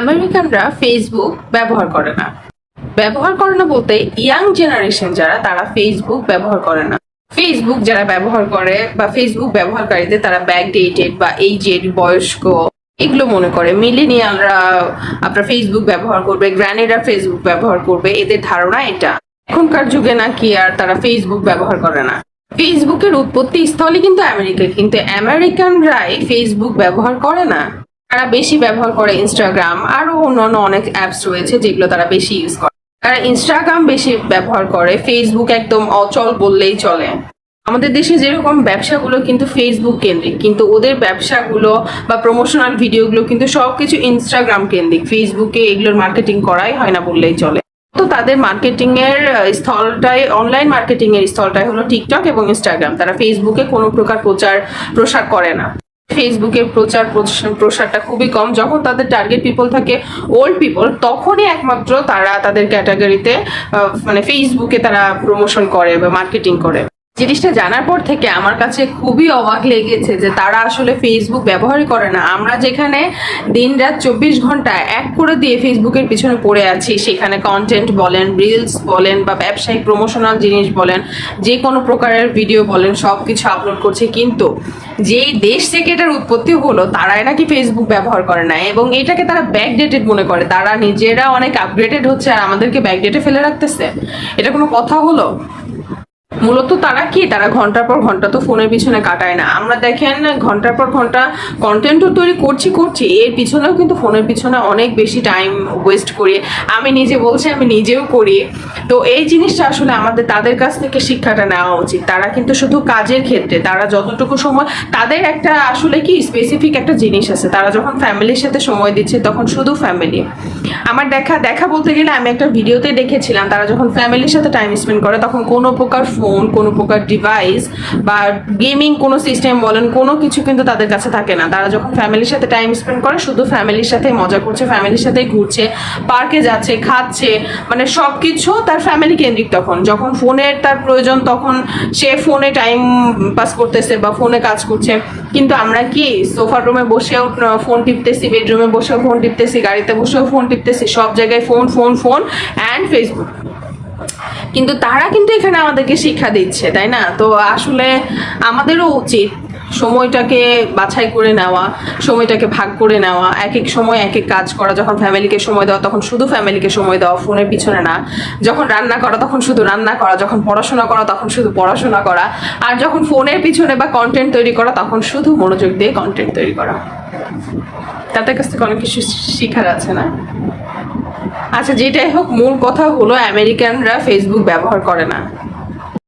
আমেরিকানরা ফেসবুক ব্যবহার করে না। ব্যবহার করে না বলতে ইয়াং জেনারেশন যারা, তারা ফেসবুক ব্যবহার করে না। ফেসবুক যারা ব্যবহার করে বা ফেসবুক ব্যবহারকারীদের তারা ব্যাক ডেটেড বা এইজেড বয়স্ক, এগুলো মনে করে। মিলেনিয়ালরা আপনার ফেসবুক ব্যবহার করবে গ্র্যানেরা ফেসবুক ব্যবহার করবে, এদের ধারণা এটা। এখনকার যুগে নাকি আর তারা ফেসবুক ব্যবহার করে না। ফেসবুকের উৎপত্তি স্থলে কিন্তু আমেরিকা, কিন্তু আমেরিকানরাই ফেসবুক ব্যবহার করে না। তারা বেশি ব্যবহার করে ইনস্টাগ্রাম আরও অন্যান্য অনেক অ্যাপস রয়েছে যেগুলো তারা বেশি ইউজ করে। তারা ইনস্টাগ্রাম বেশি ব্যবহার করে ফেসবুক একদম অচল বললেই চলে। আমাদের দেশে যেরকম ব্যবসাগুলো কিন্তু ফেসবুক কেন্দ্রিক, কিন্তু ওদের ব্যবসাগুলো বা প্রমোশনাল ভিডিওগুলো কিন্তু সবকিছু ইনস্টাগ্রাম কেন্দ্রিক। ফেসবুকে এগুলোর মার্কেটিং করাই হয় না বললেই চলে। তো তাদের মার্কেটিং এর স্থলটাই অনলাইন মার্কেটিং এর স্থলটাই হলো টিকটক এবং ইনস্টাগ্রাম তারা ফেসবুকে কোনো প্রকার প্রচার, প্রসার করে না। ফেসবুকের প্রচার প্রস- প্রসারটা খুবই কম। যখন তাদের টার্গেট পিপল থাকে ওল্ড পিপল তখনই একমাত্র তারা তাদের ক্যাটাগরিতে মানে ফেসবুকে তারা প্রমোশন করে বা মার্কেটিং করে। জিনিসটা জানার পর থেকে আমার কাছে খুবই অবাক লেগেছে যে তারা আসলে ফেসবুক ব্যবহারই করে না। আমরা যেখানে দিন রাত চব্বিশ ঘণ্টা এক করে দিয়ে ফেসবুকের পিছনে পড়ে আছি, সেখানে কন্টেন্ট বলেন রিলস বলেন বা ব্যবসায়িক প্রমোশনাল জিনিস বলেন, যে কোনো প্রকারের ভিডিও বলেন সব কিছু আপলোড করছে। কিন্তু যেই দেশ থেকে এটার উৎপত্তি হলো, তারাই নাকি ফেসবুক ব্যবহার করে না এবং এটাকে তারা ব্যাকডেটেড মনে করে। তারা নিজেরা অনেক আপগ্রেডেড হচ্ছে আর আমাদেরকে ব্যাকডেটে ফেলে রাখতেছে। এটা কোনো কথা হলো? মূলত তারা কি? তারা ঘণ্টার পর ঘণ্টা তো ফোনের পিছনে কাটায় না। আমরা দেখেন, ঘণ্টার পর ঘণ্টা কন্টেন্টও তৈরি করছি করছি। এর পিছনেও কিন্তু ফোনের পিছনে অনেক বেশি টাইম ওয়েস্ট করি। আমি নিজে বলছি, আমি নিজেও করি। তো এই জিনিসটা আসলে আমাদের, তাদের কাছ থেকে শিক্ষাটা নেওয়া উচিত। তারা কিন্তু শুধু কাজের ক্ষেত্রে, তারা যতটুকু সময়, তাদের একটা আসলে কি স্পেসিফিক একটা জিনিস আছে। তারা যখন ফ্যামিলির সাথে সময় দিচ্ছে, তখন শুধু ফ্যামিলি আমার দেখা দেখা বলতে গেলে আমি একটা ভিডিওতে দেখেছিলাম, তারা যখন ফ্যামিলির সাথে টাইম স্পেন্ড করে, তখন কোনো প্রকার ফোন কোনো প্রকার ডিভাইস বা গেমিং কোনো সিস্টেম বলেন, কোনো কিছু কিন্তু তাদের কাছে থাকে না। তারা যখন ফ্যামিলির সাথে টাইম স্পেন্ড করে, শুধু ফ্যামিলির সাথে মজা করছে ফ্যামিলির সাথে ঘুরছে পার্কে যাচ্ছে, খাচ্ছে মানে সব কিছু তার ফ্যামিলি কেন্দ্রিক তখন। যখন ফোনের তার প্রয়োজন, তখন সে ফোনে টাইম পাস করতেছে বা ফোনে কাজ করছে। কিন্তু আমরা কি সোফার রুমে বসেও ফোন টিপতেছি বেডরুমে বসেও ফোন টিপতেছি, গাড়িতে বসেও ফোন টিপতেছি, সব জায়গায় phone phone phone and Facebook কিন্তু তারা কিন্তু এখানে আমাদেরকে শিক্ষা দিচ্ছে, তাই না? তো আসলে আমাদেরও উচিত সময়টাকে বাছাই করে নেওয়া, সময়টাকে ভাগ করে নেওয়া এক এক সময় এক এক কাজ করা, যখন ফ্যামিলিকে সময় দেওয়া, তখন শুধু ফ্যামিলিকে সময় দেওয়া, ফোনের পিছনে না। যখন রান্না করা, তখন শুধু রান্না করা, যখন পড়াশোনা করা, তখন শুধু পড়াশোনা করা। আর যখন ফোনের পিছনে বা কন্টেন্ট তৈরি করা, তখন শুধু মনোযোগ দিয়ে কন্টেন্ট তৈরি করা। তাদের কাছ থেকে অনেক কিছু শিখার আছে না? আচ্ছা যেটাই হোক মূল কথা হলো আমেরিকানরা ফেসবুক ব্যবহার করে না।